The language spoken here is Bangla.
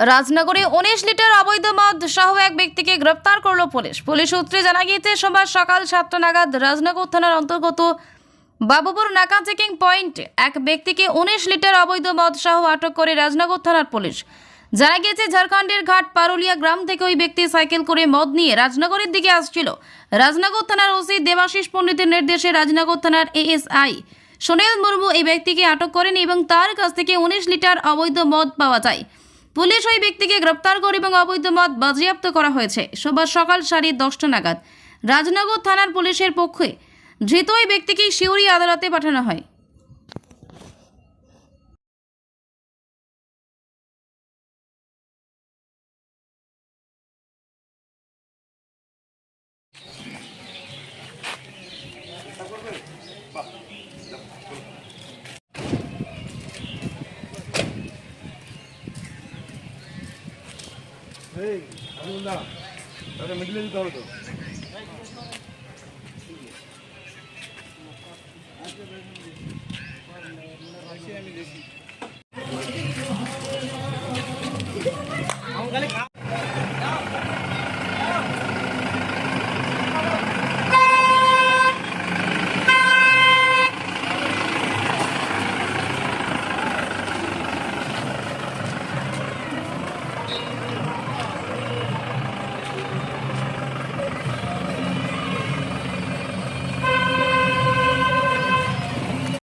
রাজনগরে উনিশ লিটার অবৈধ মদ সহ এক ব্যক্তিকে গ্রেপ্তার করল পুলিশ। পুলিশ সূত্রে জানা গিয়েছে, সোমবার সকাল সাতটা নাগাদ রাজনগর থানার অন্তর্গত বাবুপুর নাকা চেকিং পয়েন্টে এক ব্যক্তিকে উনিশ লিটার অবৈধ মদ সহ আটক করে রাজনগর থানার পুলিশ। জানা গিয়েছে, ঝাড়খণ্ডের ঘাট পারুলিয়া গ্রাম থেকে ওই ব্যক্তি সাইকেল করে মদ নিয়ে রাজনগরের দিকে আসছিল। রাজনগর থানার ওসি দেবাশিস পণ্ডিতের নির্দেশে রাজনগর থানার এএসআই সোনেল মুর্মু এই ব্যক্তিকে আটক করেন এবং তার কাছ থেকে উনিশ লিটার অবৈধ মদ পাওয়া যায়। পুলিশ ওই ব্যক্তিকে গ্রেপ্তার করে এবং অবৈধ মদ বাজেয়াপ্ত করা হয়েছে। সোমবার সকাল সাড়ে দশটা নাগাদ রাজনগর থানার পুলিশের পক্ষে ধৃত ওই ব্যক্তিকে শিউরি আদালতে পাঠানো হয়। 에이, 안 온다. 나도 미들레지 떨어져.